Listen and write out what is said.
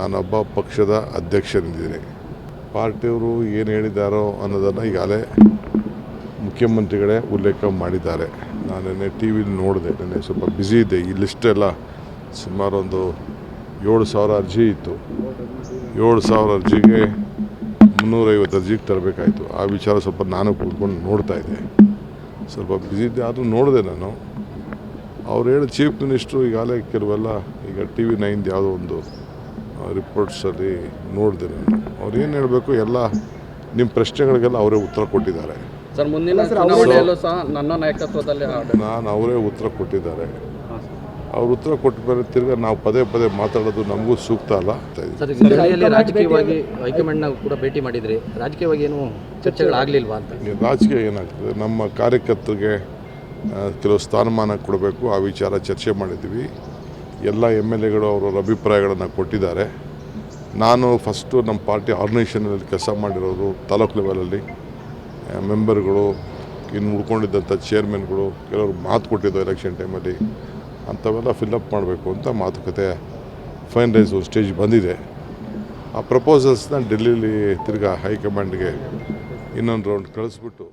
ನಾನೊಬ್ಬ ಪಕ್ಷದ ಅಧ್ಯಕ್ಷನಿದ್ದೀನಿ. ಪಾರ್ಟಿಯವರು ಏನು ಹೇಳಿದ್ದಾರೋ ಅನ್ನೋದನ್ನು ಈಗಾಗಲೇ ಮುಖ್ಯಮಂತ್ರಿಗಳೇ ಉಲ್ಲೇಖ ಮಾಡಿದ್ದಾರೆ. ನಾನು ನಿನ್ನೆ ಟಿ ವಿಲಿ ನೋಡಿದೆ, ನೆನ್ನೆ ಸ್ವಲ್ಪ ಬ್ಯುಸಿ ಇದೆ. ಈ ಲಿಸ್ಟ್ ಎಲ್ಲ ಸುಮಾರು ಒಂದು ಏಳು ಸಾವಿರ ಅರ್ಜಿ ಇತ್ತು. ಏಳು ಸಾವಿರ ಅರ್ಜಿಗೆ ಮುನ್ನೂರೈವತ್ತು ಅರ್ಜಿಗೆ ತರಬೇಕಾಯಿತು. ಆ ವಿಚಾರ ಸ್ವಲ್ಪ ನಾನು ಕೂತ್ಕೊಂಡು ನೋಡ್ತಾ ಇದ್ದೆ. ಸ್ವಲ್ಪ ಬ್ಯುಸಿ ಇದ್ದೆ ಆದರೂ ನೋಡಿದೆ ನಾನು. ಅವ್ರು ಹೇಳಿ ಚೀಫ್ ಮಿನಿಸ್ಟ್ರು ಈಗಾಗಲೇ ಕೆಲವೆಲ್ಲ ಈಗ ಟಿ ವಿ ನೈನ್ದು ಯಾವುದೋ ಒಂದು ರಿಪೋರ್ಟ್ಸಲ್ಲಿ ನೋಡಿದೆ ನಾನು. ಅವ್ರು ಏನು ಹೇಳಬೇಕು ಎಲ್ಲ ನಿಮ್ಮ ಪ್ರಶ್ನೆಗಳಿಗೆಲ್ಲ ಅವರೇ ಉತ್ತರ ಕೊಟ್ಟಿದ್ದಾರೆ. ಸರ್ ಮುಂದಿನ ಚುನಾವಣೆಯಲ್ಲೂ ಸಹ ನನ್ನ ನಾಯಕತ್ವದಲ್ಲಿ ನಾನು ಅವರೇ ಉತ್ತರ ಕೊಟ್ಟಿದ್ದಾರೆ. ಅವ್ರು ಉತ್ತರ ಕೊಟ್ಟ ಮೇಲೆ ತಿರ್ಗ ನಾವು ಪದೇ ಪದೇ ಮಾತಾಡೋದು ನಮಗೂ ಸೂಕ್ತ ಅಲ್ಲ ರಾಜಕೀಯವಾಗಿ ಹೈಕಮಾಂಡ್ನ ಕೂಡ ಭೇಟಿ ಮಾಡಿದ್ರಿ. ರಾಜಕೀಯವಾಗಿ ಏನು ಚರ್ಚೆಗಳಾಗಲಿಲ್ವಾ ಅಂತ? ರಾಜಕೀಯ ಏನಾಗ್ತದೆ? ನಮ್ಮ ಕಾರ್ಯಕರ್ತರಿಗೆ ಕೆಲವು ಸ್ಥಾನಮಾನ ಕೊಡಬೇಕು ಆ ವಿಚಾರ ಚರ್ಚೆ ಮಾಡಿದ್ವಿ. ಎಲ್ಲ ಎಂ ಎಲ್ ಎಗಳು ಅವರವರ ಅಭಿಪ್ರಾಯಗಳನ್ನು ಕೊಟ್ಟಿದ್ದಾರೆ. ನಾನು ಫಸ್ಟು ನಮ್ಮ ಪಾರ್ಟಿ ಆರ್ಗನೈಸೇಷನಲ್ಲಿ ಕೆಲಸ ಮಾಡಿರೋರು, ತಾಲೂಕು ಲೆವೆಲಲ್ಲಿ ಮೆಂಬರ್ಗಳು ಇನ್ನು ಉಳ್ಕೊಂಡಿದ್ದಂಥ ಚೇರ್ಮನ್ಗಳು ಕೆಲವರು ಮಾತು ಕೊಟ್ಟಿದ್ದು ಎಲೆಕ್ಷನ್ ಟೈಮಲ್ಲಿ ಅಂಥವೆಲ್ಲ ಫಿಲ್ಅಪ್ ಮಾಡಬೇಕು ಅಂತ ಮಾತುಕತೆ ಫೈನಲೈಸ್ ಸ್ಟೇಜ್ ಬಂದಿದೆ. ಆ ಪ್ರಪೋಸಲ್ಸ್ನ ಡೆಲ್ಲಿಲಿ ತಿರ್ಗಾ ಹೈಕಮಾಂಡ್ಗೆ ಇನ್ನೊಂದು ರೌಂಡ್ ಕಳಿಸ್ಬಿಟ್ಟು